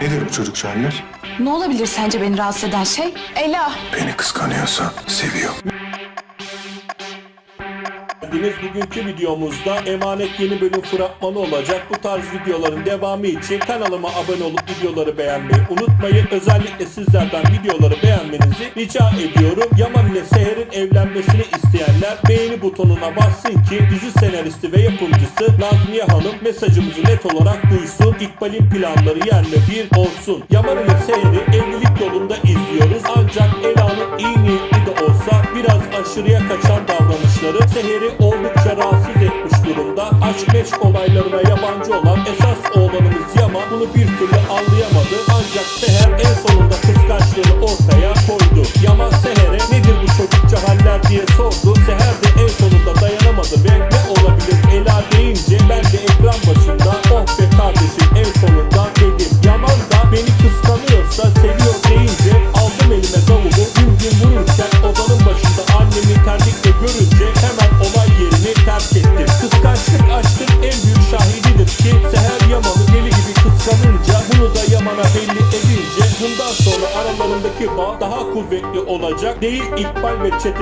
Nedir bu çocukça haller? Ne olabilir sence beni rahatsız eden şey? Ela. Beni kıskanıyorsan seviyor. Deniz bugünkü videomuzda Emanet yeni bölüm fragmanı olacak. Bu tarz videoların devamı için kanalıma abone olup videoları beğenmeyi unutmayın. Özellikle sizlerden videoları beğenmenizi rica ediyorum. Yaman ile Seher'in evlenmesini isteyenler beğeni butonuna bassın ki dizi senaristi ve yapımcısı Nazmiye Hanım mesajımızı net olarak duysun. İkbal'in planları yerle bir olsun. Yaman ile Seher'i evlilik yolunda izliyoruz. Ancak Ela'nın iyi niyetli de olsa biraz aşırıya kaçan davranışları Seher'i oldukça rahatsız etmiş durumda. Aşk meşk olaylarına yabancı olan esas oğlanımız Yaman bunu bir türlü anlayamadı. Ancak Seher en sonunda kıskançlığını ortaya koydu. Yaman Seher'e nedir bu çocukça haller diye sordu. Yaman'a belli edince bundan sonra aralarındaki bağ daha kuvvetli olacak. Değil İkbal ve çete